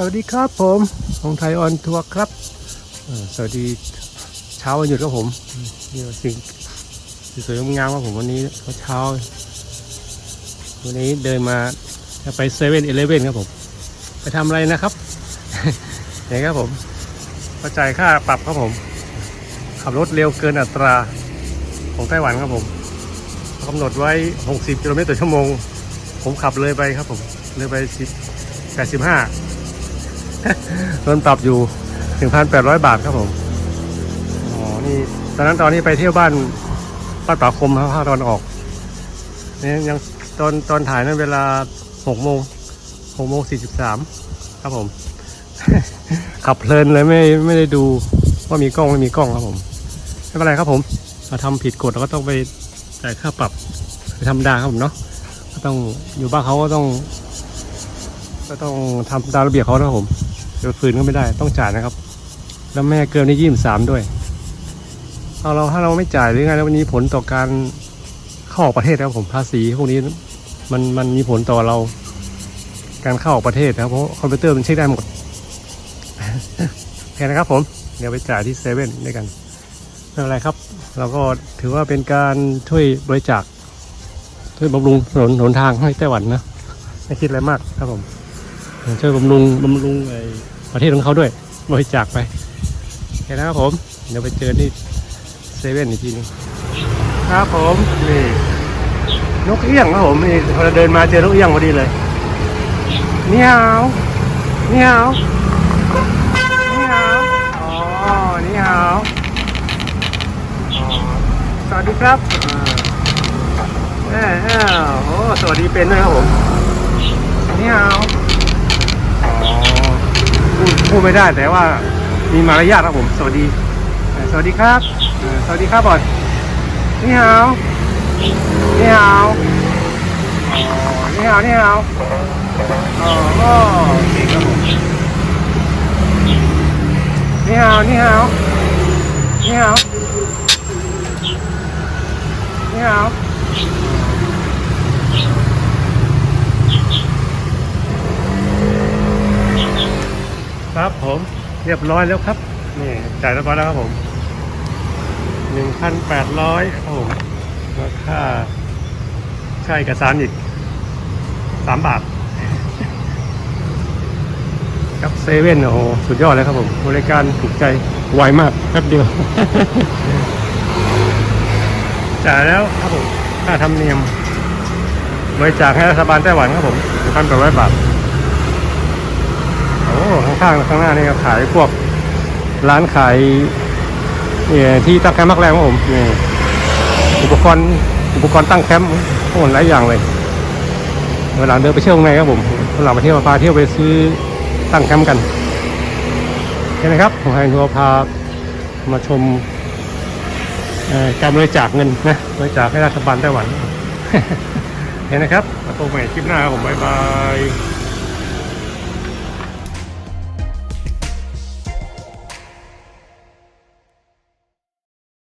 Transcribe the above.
สวัสดีครับผมของไทยออนทัวร์ครับสวัสดีเช้าวันหยุดครับผมนี่สิ่งสวยงามครับผมวันนี้เช้า วันนี้เดินมาจะไปเซเว่นอีเลฟเว่นครับผม ไปทำอะไรนะครับนี่ครับผมก็จ่ายค่าปรับครับผม ขับรถเร็วเกินอัตราของไต้หวันครับผมกำหนดไว้ 60กิโลเมตรต่อชั่วโมง ผมขับเลยไปครับผม เลยไป10 85 โดนปรับอยู่1,800บาทครับผมอ๋อนี่ตอนนั้นตอนนี้ไปเที่ยวบ้านบ้านป่าคมครับภาคตะวันออกนี่ยังตอนตอนถ่ายนั้นเวลา6โมง6โมง43ครับผม ขับเพลินเลยไม่ไม่ได้ดูว่ามีกล้องไม่มีกล้องครับผมไม่เป็นไรครับผมเราทำผิดกฎเราก็ต้องไปจ่ายค่าปรับไปธรรมดาครับผมเนาะก็ต้องอยู่บ้านเขาก็ต้อง ก็ต้องทำตามระเบียบเขานะครับผม จะฝืนก็ไม่ได้ต้องจ่ายนะครับ แล้วแม่เกินนี่ยี่สิบสามด้วยเอาเราถ้าเราไม่จ่ายหรือไงแล้วมันมีผลต่อการเข้าออกประเทศนะครับผมภาษีพวกนี้มันมันมีผลต่อเรา การเข้าออกประเทศนะครับเพราะคอมพิวเตอร์มันเช็คได้หมดโอเคนะครับผมเดี๋ยวไปจ่ายที่เซเว่นด้วยกันไม่เป็นไรครับ เราก็ถือว่าเป็นการช่วยบริจาคช่วยบำรุงถนนหนทางให้ไต้หวันนะไม่คิดอะไรมากครับผม ช่วยบำรุงบำรุงไอ้ประเทศของเขาด้วยบริจาคไปโอเคนะครับผม เดี๋ยวไปเจอที่เซเว่นอีกทีหนึงครับผมนี่นกเอี้ยงครับผมนี่พอเราเดินมาเจอนกเอี้ยงพอดีเลยนียวนียวนียวอ๋อนียวอ๋อสวัสดีครับอ่าเออเออโอ้สวัสดีเป็นด้วยครับผมนียวอ๋อ พูดไม่ได้แต่ว่ามีมารยาทครับผม สวัสดี สวัสดีครับ สวัสดีครับบอดนี่ฮาวนี่ฮาวนี่ฮาวนี่ฮาวอ๋ออ๋อเก่งครับผมนี่ฮาวนี่ฮาวนี่ฮาวนี่ฮาว ครับผมเรียบร้อยแล้วครับนี่จ่ายเรียบร้อยแล้วครับผมหนึ่งพันแปดร้อยครับผมแล้วค่าค่าเอกสารอีกสามบาทกับเซเว่นโอ้โหสุดยอดเลยครับผมบริการถูกใจไวมากแป๊บเดียว จ่ายแล้วครับผมค่าธรรมเนียมบริจาคให้รัฐบาลไต้หวันครับผมหนึ่งพันแปดร้อยบาท ข้างข้างหน้านี่ก็ขายพวกร้านขายที่ตั้งแคมป์มักแรงครับผมนี่อุปกรณ์อุปกรณ์ตั้งแคมป์โอ้หลายอย่างเลยวันหลังเดินไปเที่ยวข้างในครับผมวันหลังไปเที่ยวพาเที่ยวไปซื้อตั้งแคมป์กันเห็นไหมครับผมให้ทัวร์พามาชมการบริจาคเงินนะบริจาคให้รัฐบาลไต้หวันเห็นนะครับมาพบใหม่คลิปหน้าครับผมบ๊ายบาย